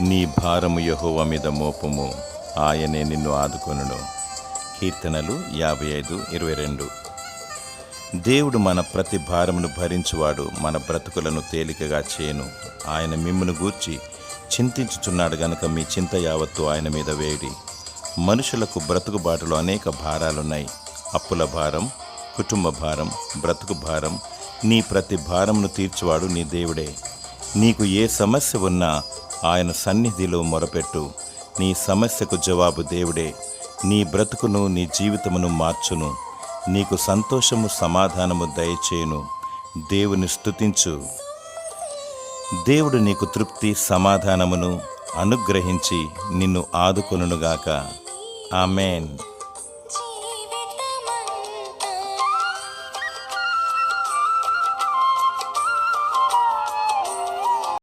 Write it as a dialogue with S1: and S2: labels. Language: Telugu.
S1: నీ భారము యహోవ మీద మోపము. ఆయనే నిన్ను ఆదుకొనును కీర్తనలు యాభై ఐదు ఇరవై రెండు. దేవుడు మన ప్రతి భారమును భరించువాడు మన బ్రతుకులను తేలికగా చేయను. ఆయన మిమ్మును గూర్చి చింతించుచున్నాడు గనుక మీ చింత యావత్తు ఆయన మీద వేడి మనుషులకు బ్రతుకుబాటులో అనేక భారాలున్నాయి. అప్పుల భారం కుటుంబ భారం బ్రతుకు భారం నీ ప్రతి భారమును తీర్చువాడు నీ దేవుడే. నీకు ఏ సమస్య ఉన్నా ఆయన సన్నిధిలో మొరపెట్టు. నీ సమస్యకు జవాబు దేవుడే. నీ బ్రతుకును నీ జీవితమును మార్చును. నీకు సంతోషము సమాధానము దయచేయును. దేవుని స్తుతించు. దేవుడు నీకు తృప్తి సమాధానమును అనుగ్రహించి నిన్ను ఆదుకొనుగాక ఆమెన్.